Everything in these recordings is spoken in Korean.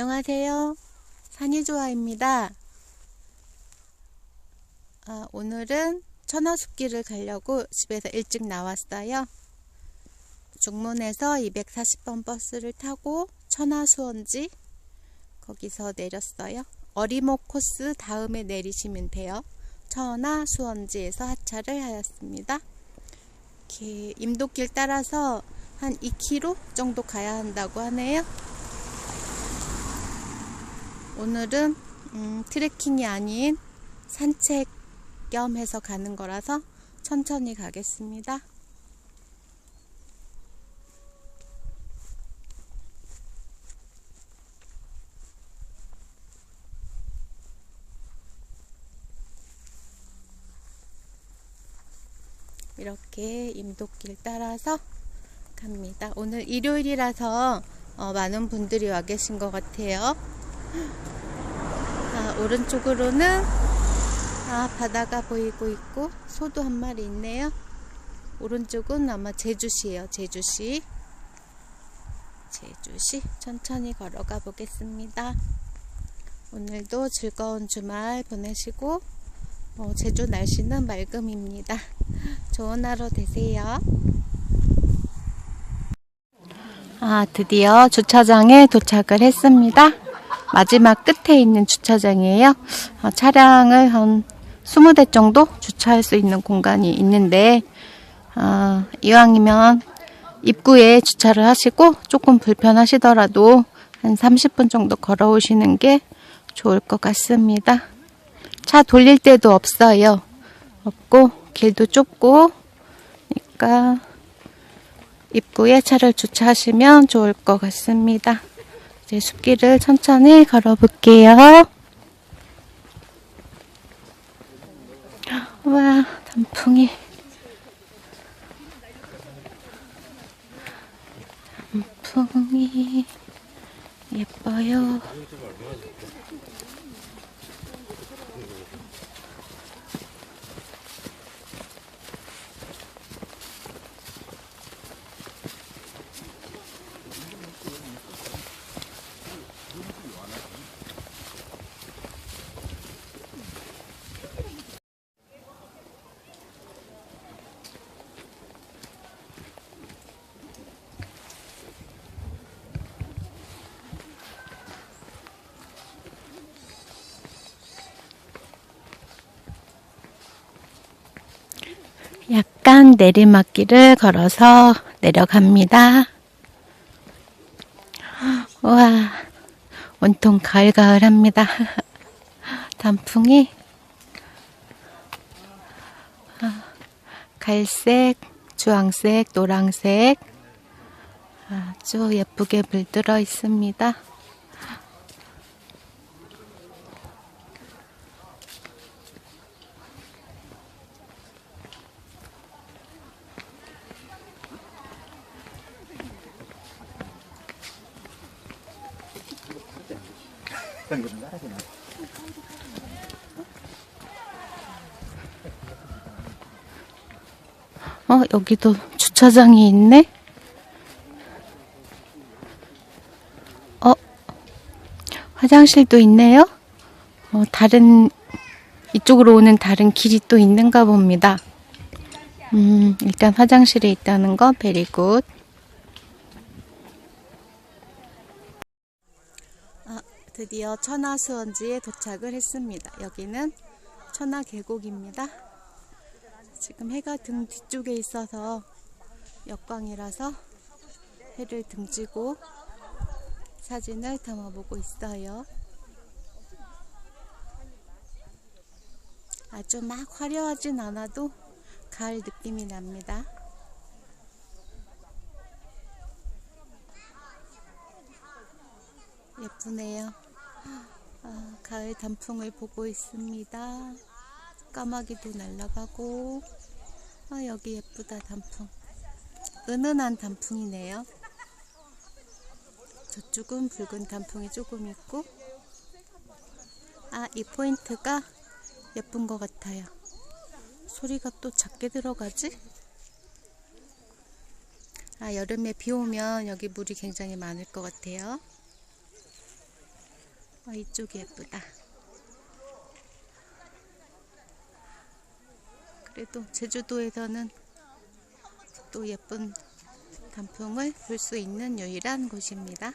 안녕하세요. 산이조아입니다. 아, 오늘은 천하숲길을 가려고 집에서 일찍 나왔어요. 중문에서 240번 버스를 타고 천하수원지 거기서 내렸어요. 어리목 코스 다음에 내리시면 돼요. 천하수원지에서 하차를 하였습니다. 이렇게 임도길 따라서 한 2km 정도 가야 한다고 하네요. 오늘은 음, 트레킹이 아닌 산책 겸 해서 가는 거라서 천천히 가겠습니다. 이렇게 임도길 따라서 갑니다. 오늘 일요일이라서 어, 많은 분들이 와 계신 것 같아요. 아, 오른쪽으로는 아, 바다가 보이고 있고 소도 한 마리 있네요. 오른쪽은 아마 제주시예요. 제주시. 제주시 천천히 걸어가 보겠습니다. 오늘도 즐거운 주말 보내시고 어, 제주 날씨는 맑음입니다. 좋은 하루 되세요. 아, 드디어 주차장에 도착을 했습니다. 마지막 끝에 있는 주차장이에요. 어, 차량을 한 20대 정도 주차할 수 있는 공간이 있는데, 어, 이왕이면 입구에 주차를 하시고 조금 불편하시더라도 한 30분 정도 걸어오시는 게 좋을 것 같습니다. 차 돌릴 데도 없어요. 없고, 길도 좁고, 그러니까 입구에 차를 주차하시면 좋을 것 같습니다. 이제 숲길을 천천히 걸어볼게요. 와, 단풍이. 단풍이 예뻐요. 약간 내리막길을 걸어서 내려갑니다. 와, 온통 가을가을합니다. 단풍이 아, 갈색, 주황색, 노랑색 아주 예쁘게 물들어 있습니다. 어, 여기도 주차장이 있네? 어, 화장실도 있네요? 어, 다른, 이쪽으로 오는 다른 길이 또 있는가 봅니다. 음, 일단 화장실에 있다는 거, 베리굿. 드디어 천하수원지에 도착을 했습니다. 여기는 천하계곡입니다. 지금 해가 등 뒤쪽에 있어서 역광이라서 해를 등지고 사진을 담아보고 있어요. 아주 막 화려하진 않아도 가을 느낌이 납니다. 예쁘네요. 아, 가을 단풍을 보고 있습니다. 까마귀도 날아가고. 아 여기 예쁘다 단풍. 은은한 단풍이네요. 저쪽은 붉은 단풍이 조금 있고. 아 이 포인트가 예쁜 것 같아요. 소리가 또 작게 들어가지? 아 여름에 비 오면 여기 물이 굉장히 많을 것 같아요 아, 이쪽이 예쁘다. 그래도 제주도에서는 또 예쁜 단풍을 볼 수 있는 유일한 곳입니다.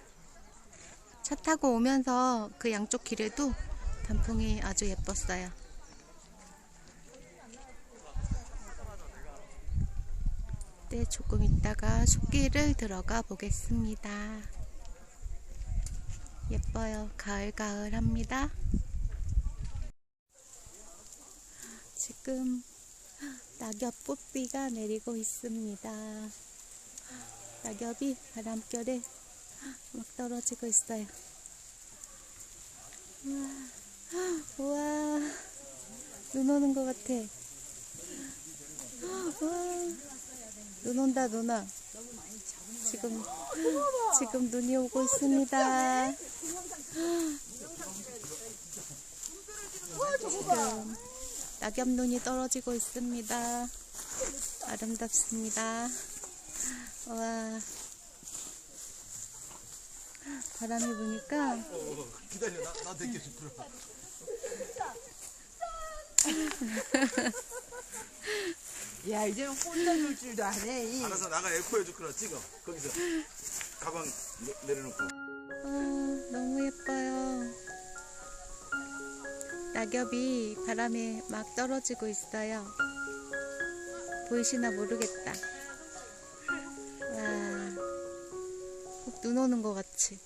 차 타고 오면서 그 양쪽 길에도 단풍이 아주 예뻤어요. 네, 조금 있다가 숲길을 들어가 보겠습니다. 예뻐요. 가을가을합니다. 지금 낙엽 꽃비가 내리고 있습니다. 낙엽이 바람결에 막 떨어지고 있어요. 우와, 우와, 눈 오는 것 같아. 우와, 눈 온다, 눈아. 지금, 지금 눈이 오고 있습니다. 지금 낙엽 눈이 떨어지고 있습니다. 아름답습니다. 와. 바람이 부니까 기다려 나, 나 대게 좀 들어 야 이제는 혼자 놀 줄도 아네 이. 알아서 나가 에코 해줄 거라 찍어 거기서 가방 내- 내려놓고 아, 너무 예뻐요. 낙엽이 바람에 막 떨어지고 있어요. 보이시나 모르겠다. 와, 꼭눈 오는 것 같이.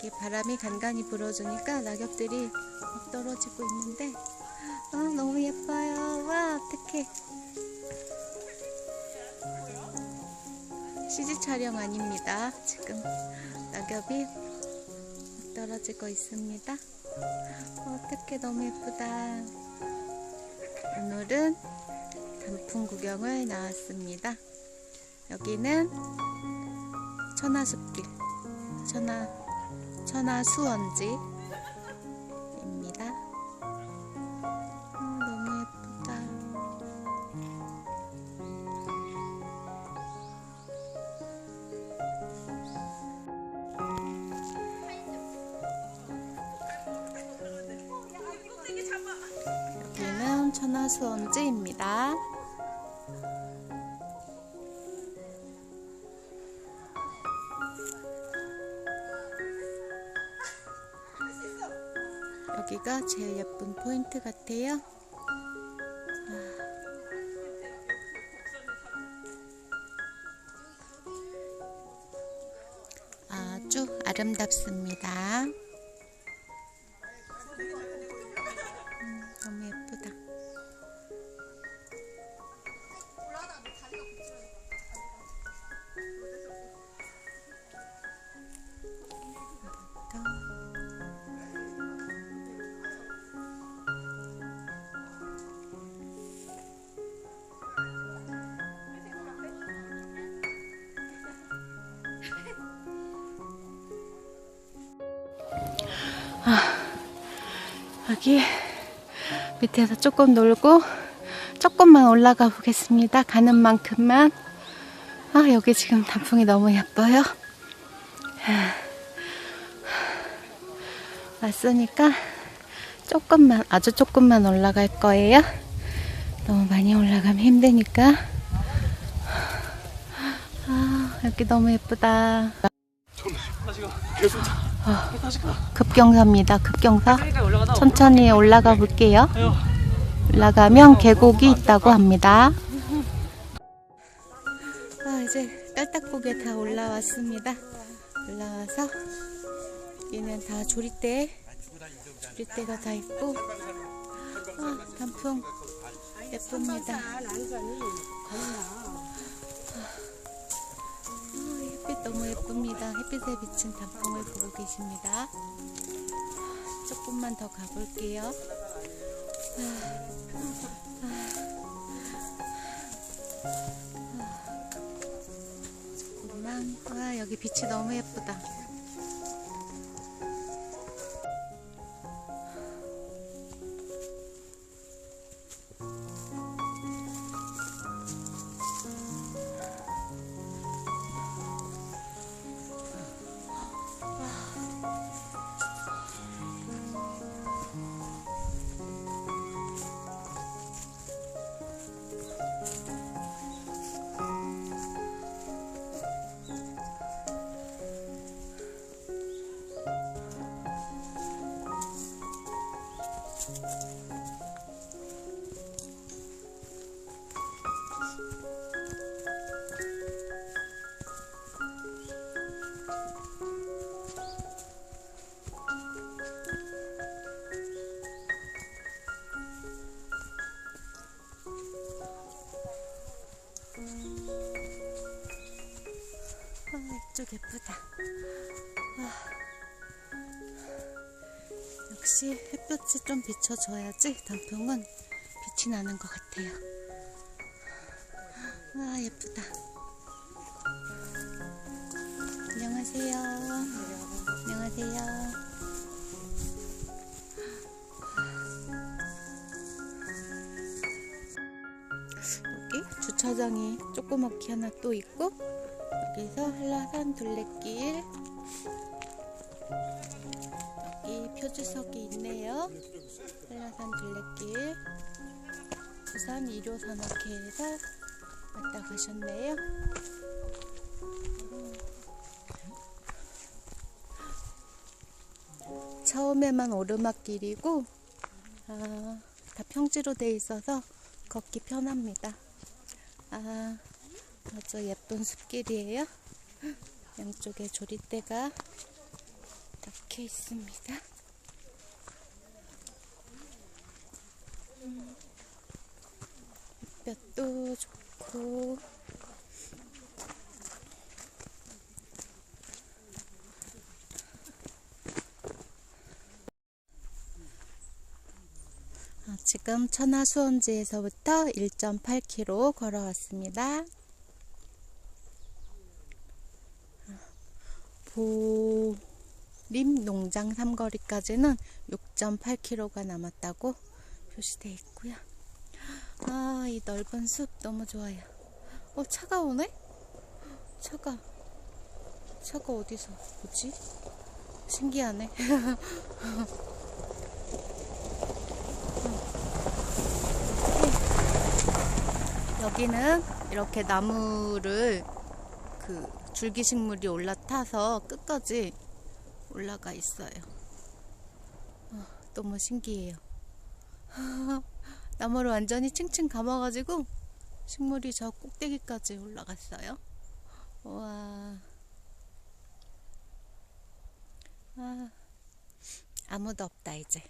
이게 바람이 간간히 불어주니까 낙엽들이 막 떨어지고 있는데 아, 너무 예뻐요. 와, 어떡해. CG 촬영 아닙니다. 지금 낙엽이 떨어지고 있습니다. 어, 어떡해, 너무 예쁘다. 오늘은 단풍 구경을 나왔습니다. 여기는 천하숲길, 천하, 천하 수원지입니다. 아, 너무 예쁘다. 여기는 천하 수원지입니다. 예쁜 포인트 같아요. 아주 아름답습니다. 여기 밑에서 조금 놀고 조금만 올라가 보겠습니다. 가는 만큼만. 아, 여기 지금 단풍이 너무 예뻐요. 왔으니까 조금만, 아주 조금만 올라갈 거예요. 너무 많이 올라가면 힘드니까. 아, 여기 너무 예쁘다. 계속 급경사입니다. 급경사. 천천히 올라가 볼게요. 올라가면 계곡이 있다고 합니다. 아, 이제 딸딱고개 다 올라왔습니다. 올라와서 여기는 다 조리대, 조리대가 다 있고, 아, 단풍 예쁩니다. 너무 예쁩니다. 햇빛에 비친 단풍을 보고 계십니다. 조금만 더 가볼게요. 조금만. 와, 여기 빛이 너무 예쁘다. 예쁘다. 아, 역시 햇볕이 좀 비춰줘야지 단풍은 빛이 나는 것 같아요. 아, 예쁘다. 안녕하세요. 안녕하세요. 여기 주차장이 조그맣게 하나 또 있고 여기서 한라산 둘레길. 여기 표지석이 있네요. 한라산 둘레길. 부산 1호 산악회에서 왔다 가셨네요. 처음에만 오르막길이고 아, 다 평지로 돼 있어서 걷기 편합니다. 아, 아주 예쁜 숲길이에요. 양쪽에 조리대가 박혀 있습니다. 음, 햇볕도 좋고 아, 지금 천하수원지에서부터 1.8km 걸어왔습니다. 보림 농장 삼거리까지는 6.8km가 남았다고 표시되어 있고요. 아, 이 넓은 숲 너무 좋아요. 어, 차가 오네? 차가. 차가 어디서 뭐지? 신기하네. 여기는 이렇게 나무를 그 줄기식물이 올라타서 끝까지 올라가 있어요. 어, 너무 신기해요. 나무를 완전히 층층 감아가지고 식물이 저 꼭대기까지 올라갔어요. 와. 아, 아무도 없다, 이제.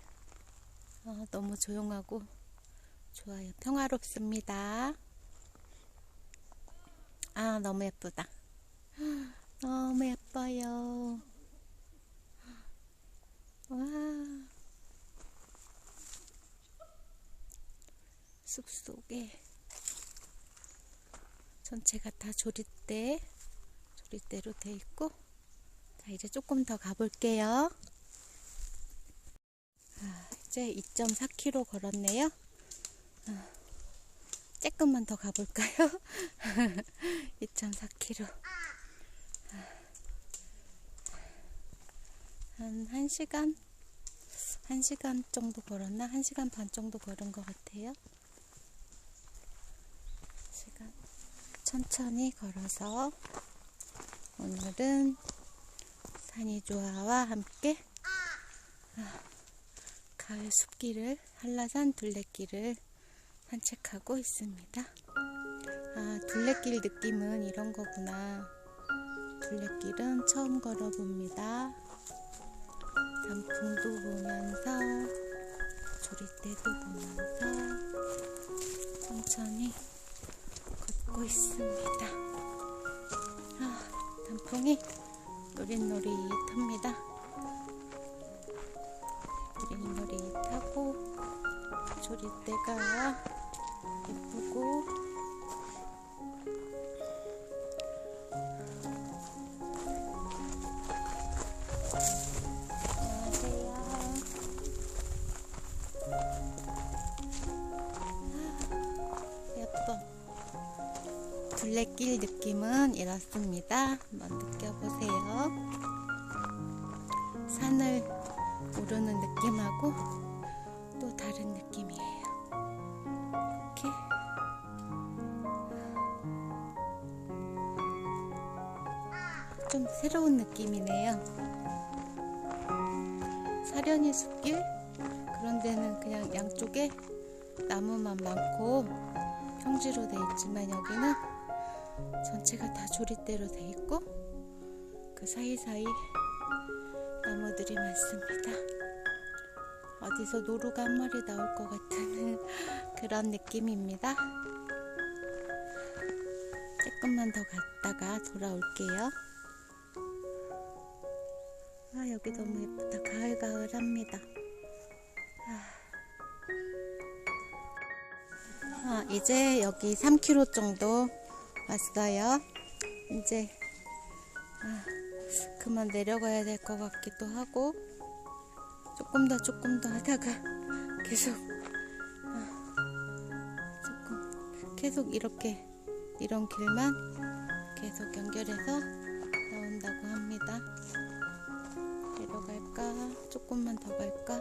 아, 너무 조용하고 좋아요. 평화롭습니다. 아, 너무 예쁘다. 너무 예뻐요. 와. 숲 속에 전체가 다 조리대, 조리대로 돼 있고, 자, 이제 조금 더 가볼게요. 아, 이제 2.4km 걸었네요. 조금만 더 가볼까요? 2.4km. 한 1시간? 1시간 정도 걸었나? 1시간 반 정도 걸은 것 같아요. 시간 천천히 걸어서 오늘은 산이조화와 함께 아, 가을 숲길을 한라산 둘레길을 산책하고 있습니다. 아, 둘레길 느낌은 이런 거구나. 둘레길은 처음 걸어봅니다. 단풍도 보면서, 조리대도 보면서, 천천히 걷고 있습니다. 아, 단풍이 노릿노릿합니다. 노릿노릿하고, 조리대가 예쁘고 둘레길 느낌은 이렇습니다. 한번 느껴보세요. 산을 오르는 느낌하고 또 다른 느낌이에요. 이렇게 좀 새로운 느낌이네요. 사려니 숲길 그런 데는 그냥 양쪽에 나무만 많고 평지로 돼 있지만 여기는 전체가 다 조리대로 돼 있고 그 사이사이 나무들이 많습니다. 어디서 노루가 한 마리 나올 것 같은 그런 느낌입니다. 조금만 더 갔다가 돌아올게요. 여기 너무 예쁘다. 가을가을합니다. 아, 이제 여기 3km 정도 왔어요. 이제 아, 그만 내려가야 될 것 같기도 하고 조금 더 조금 더 하다가 계속 아, 조금 계속 이렇게 이런 길만 계속 연결해서 나온다고 합니다. 내려갈까? 조금만 더 갈까?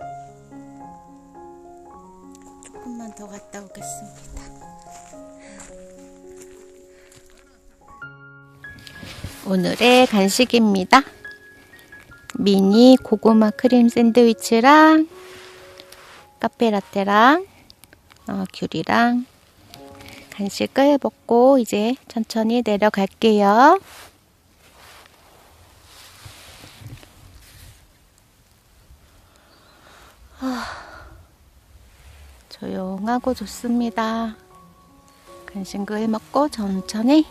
조금만 더 갔다 오겠습니다. 오늘의 간식입니다. 미니 고구마 크림 샌드위치랑 카페라떼랑 어, 귤이랑 간식을 먹고 이제 천천히 내려갈게요. 아, 조용하고 좋습니다. 간식을 먹고 천천히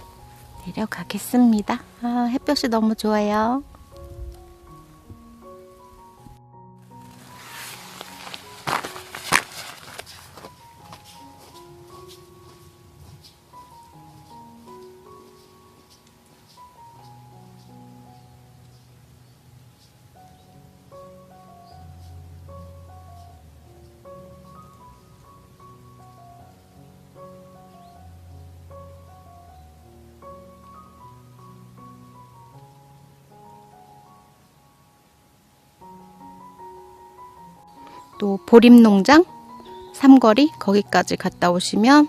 내려가겠습니다. 아, 햇볕이 너무 좋아요. 또 보림농장 삼거리 거기까지 갔다 오시면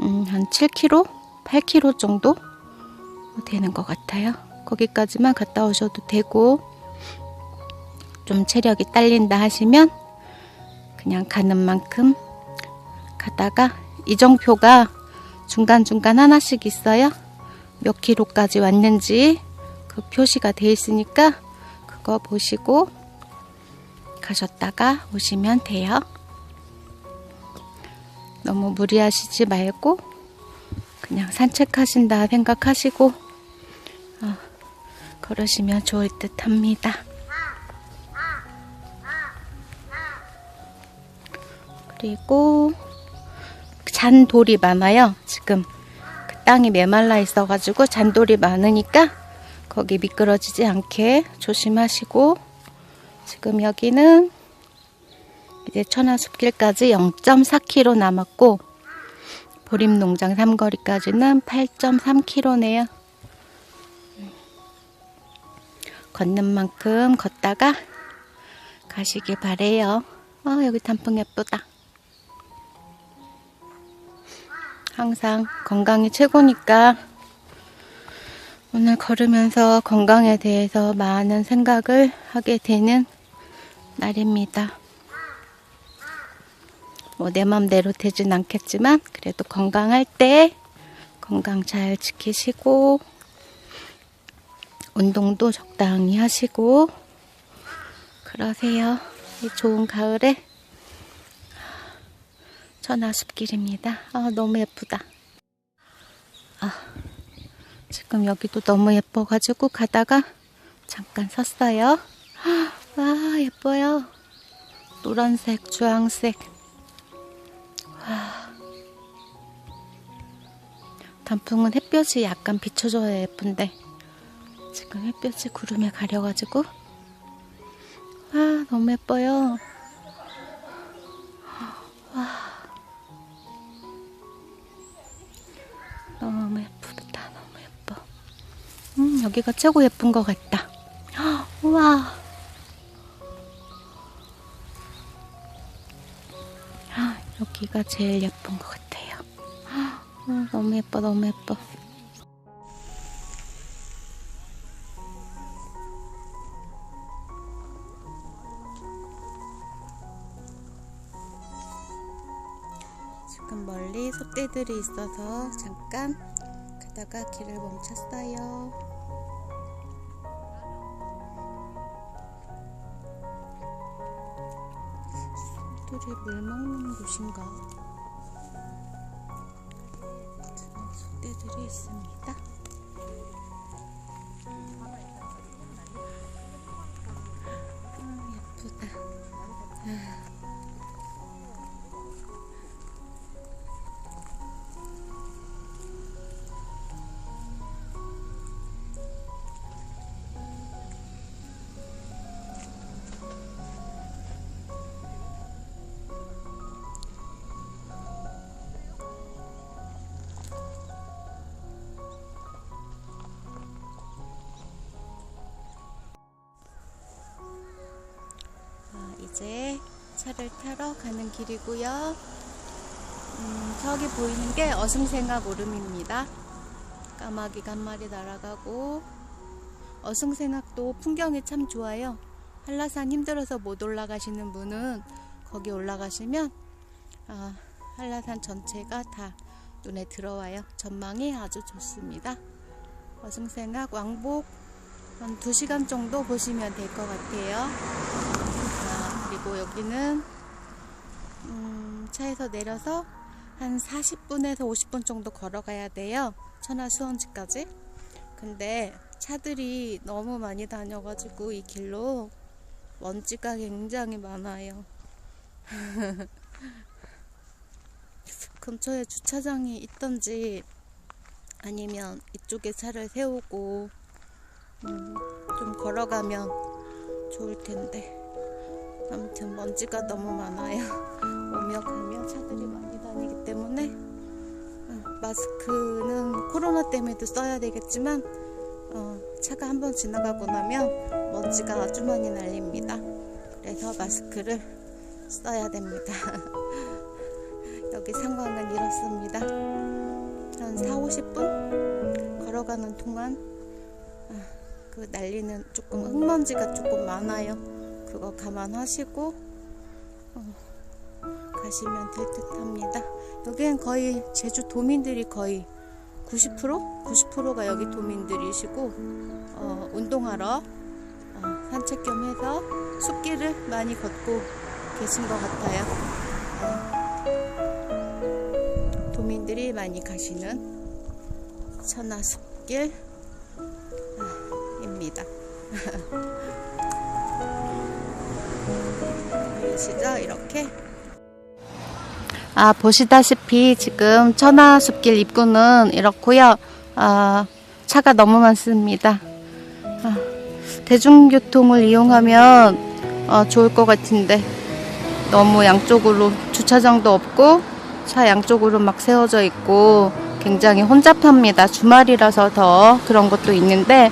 음, 한 7km, 8km 정도 되는 것 같아요. 거기까지만 갔다 오셔도 되고 좀 체력이 딸린다 하시면 그냥 가는 만큼 가다가 이정표가 중간중간 하나씩 있어요. 몇 킬로까지 왔는지 그 표시가 돼 있으니까 그거 보시고 가셨다가 오시면 돼요. 너무 무리하시지 말고 그냥 산책하신다 생각하시고 어, 걸으시면 좋을 듯 합니다. 그리고 잔돌이 많아요. 지금 그 땅이 메말라 있어가지고 잔돌이 많으니까 거기 미끄러지지 않게 조심하시고 지금 여기는 이제 천하숲길까지 0.4km 남았고 보림농장 삼거리까지는 8.3km네요. 걷는 만큼 걷다가 가시길 바래요. 아 여기 단풍 예쁘다. 항상 건강이 최고니까 오늘 걸으면서 건강에 대해서 많은 생각을 하게 되는 날입니다. 뭐 내 맘대로 되진 않겠지만 그래도 건강할 때 건강 잘 지키시고 운동도 적당히 하시고 그러세요. 이 좋은 가을에 천하숲길입니다. 아 너무 예쁘다. 아 지금 여기도 너무 예뻐가지고 가다가 잠깐 섰어요. 와 예뻐요. 노란색, 주황색. 와. 단풍은 햇볕이 약간 비춰줘야 예쁜데 지금 햇볕이 구름에 가려가지고 와 너무 예뻐요. 너무 예쁘다. 너무 예뻐. 음, 여기가 최고 예쁜 것 같다. 우와. 여기가 제일 예쁜 것 같아요. 음, 너무 예뻐, 너무 예뻐. 지금 멀리 소떼들이 있어서 잠깐 가다가 길을 멈췄어요. 소들이 물 먹는 곳인가? 소떼들이 있습니다. 이제 차를 타러 가는 길이고요. 음, 저기 보이는 게 어승생각 오름입니다. 까마귀가 한 마리 날아가고 어승생각도 풍경이 참 좋아요. 한라산 힘들어서 못 올라가시는 분은 거기 올라가시면 아, 한라산 전체가 다 눈에 들어와요. 전망이 아주 좋습니다. 어승생각 왕복 한 2시간 정도 보시면 될 것 같아요. 자, 그리고 여기는 음, 차에서 내려서 한 40분에서 50분 정도 걸어가야 돼요. 천안 수원지까지. 근데 차들이 너무 많이 다녀가지고 이 길로 먼지가 굉장히 많아요. 근처에 주차장이 있던지 아니면 이쪽에 차를 세우고 음, 좀 걸어가면 좋을 텐데. 아무튼 먼지가 너무 많아요. 오며 가며 차들이 많이 다니기 때문에 어, 마스크는 코로나 때문에도 써야 되겠지만 어, 차가 한번 지나가고 나면 먼지가 아주 많이 날립니다. 그래서 마스크를 써야 됩니다. 여기 상황은 이렇습니다. 한 4, 50분 걸어가는 동안 아, 그 날리는 조금 흙먼지가 조금 많아요. 그거 감안하시고 어, 가시면 될 듯 합니다. 여기는 거의 제주 도민들이 거의 90% 90%가 여기 도민들이시고 어, 운동하러 어, 산책 겸 해서 숲길을 많이 걷고 계신 것 같아요. 어, 도민들이 많이 가시는 천하숲길입니다. 보이시죠? 이렇게. 아, 보시다시피 지금 천하숲길 입구는 이렇고요. 아, 차가 너무 많습니다. 아, 대중교통을 이용하면 어, 좋을 것 같은데 너무 양쪽으로 주차장도 없고 차 양쪽으로 막 세워져 있고 굉장히 혼잡합니다. 주말이라서 더 그런 것도 있는데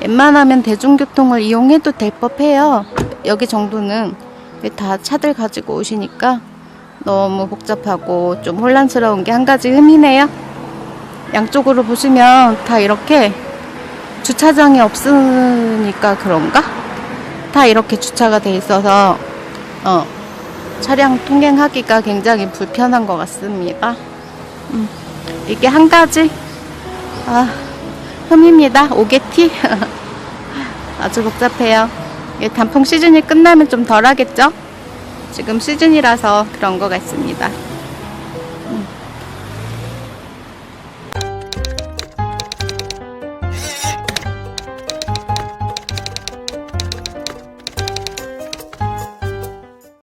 웬만하면 대중교통을 이용해도 될 법해요. 여기 정도는 다 차들 가지고 오시니까 너무 복잡하고 좀 혼란스러운 게 한 가지 흠이네요. 양쪽으로 보시면 다 이렇게 주차장이 없으니까 그런가? 다 이렇게 주차가 돼 있어서 어, 차량 통행하기가 굉장히 불편한 것 같습니다. 음, 이게 한 가지 아, 흠입니다. 오게티 아주 복잡해요. 이게 단풍 시즌이 끝나면 좀 덜 하겠죠? 지금 시즌이라서 그런 것 같습니다. 음.